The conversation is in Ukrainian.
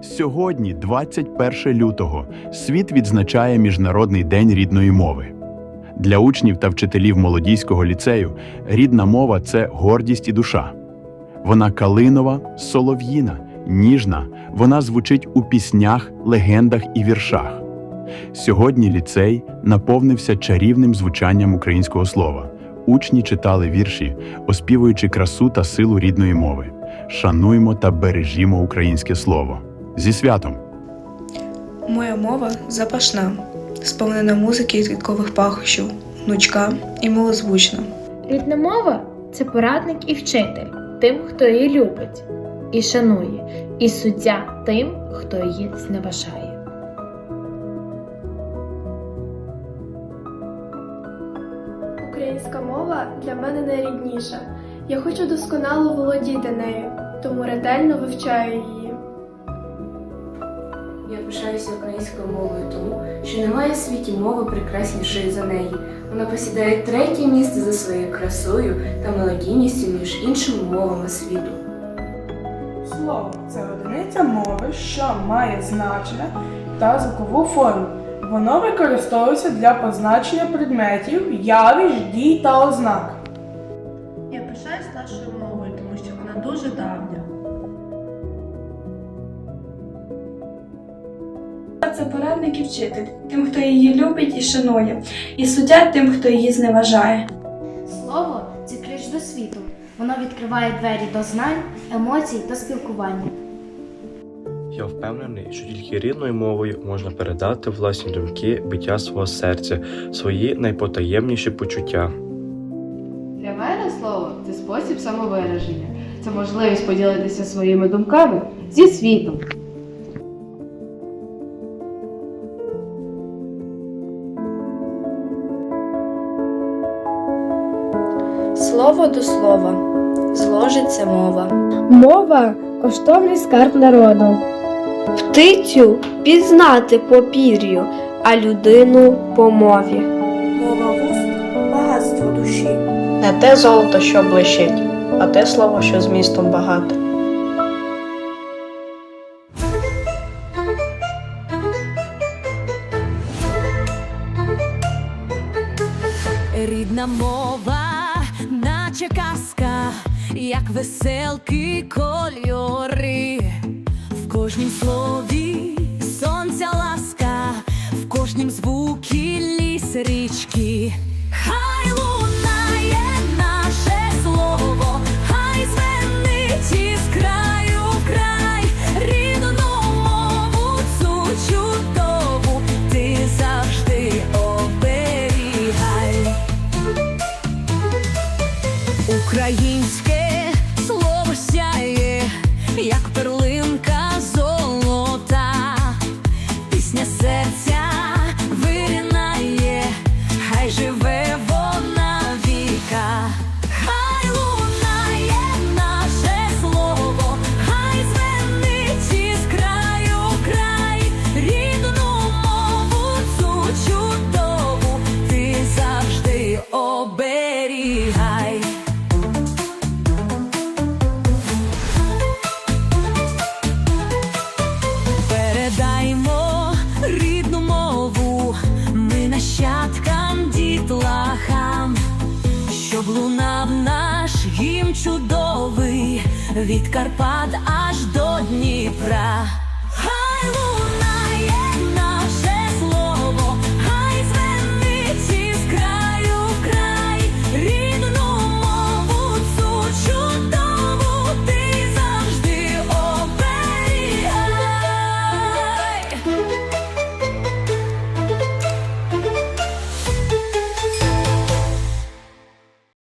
Сьогодні, 21 лютого, світ відзначає Міжнародний день рідної мови. Для учнів та вчителів молодійського ліцею рідна мова це гордість і душа. Вона калинова, солов'їна, ніжна, вона звучить у піснях, легендах і віршах. Сьогодні ліцей наповнився чарівним звучанням українського слова. Учні читали вірші, оспівуючи красу та силу рідної мови. Шануймо та бережімо українське слово. Зі святом! Моя мова запашна, сповнена музики і квіткових пахощів, гнучка і милозвучна. Рідна мова це порадник і вчитель тим, хто її любить і шанує, і суддя тим, хто її зневажає. Українська мова для мене найрідніша. Я хочу досконало володіти нею, тому ретельно вивчаю її. Я пишаюся українською мовою тому, що немає в світі мови прекраснішої за неї. Вона посідає третє місце за своєю красою та мелодійністю між іншими мовами світу. Слово це одиниця мови, що має значення та звукову форму. Воно використовується для позначення предметів, явищ, дій та ознак. Дуже давня. Це порадник і вчитель, тим, хто її любить і шанує, і суддя тим, хто її зневажає. Слово це ключ до світу. Воно відкриває двері до знань, емоцій та спілкування. Я впевнений, що тільки рідною мовою можна передати власні думки, биття свого серця, свої найпотаємніші почуття. Для мене слово це спосіб самовираження. Це можливість поділитися своїми думками зі світом. Слово до слова зложиться мова. Мова коштовний скарб народу. Птицю пізнати по пір'ю, а людину по мові. Мова вуст багатство душі. Не те золото, що блищить, а те слово, що змістом багате. Рідна мова, наче казка, як веселки кольори, в кожнім слові сонця ласка, в кожнім звукі ліс річки. Українське слово сяє, як перлинка щоб лунав наш гімн чудовий від Карпат аж до Дніпра.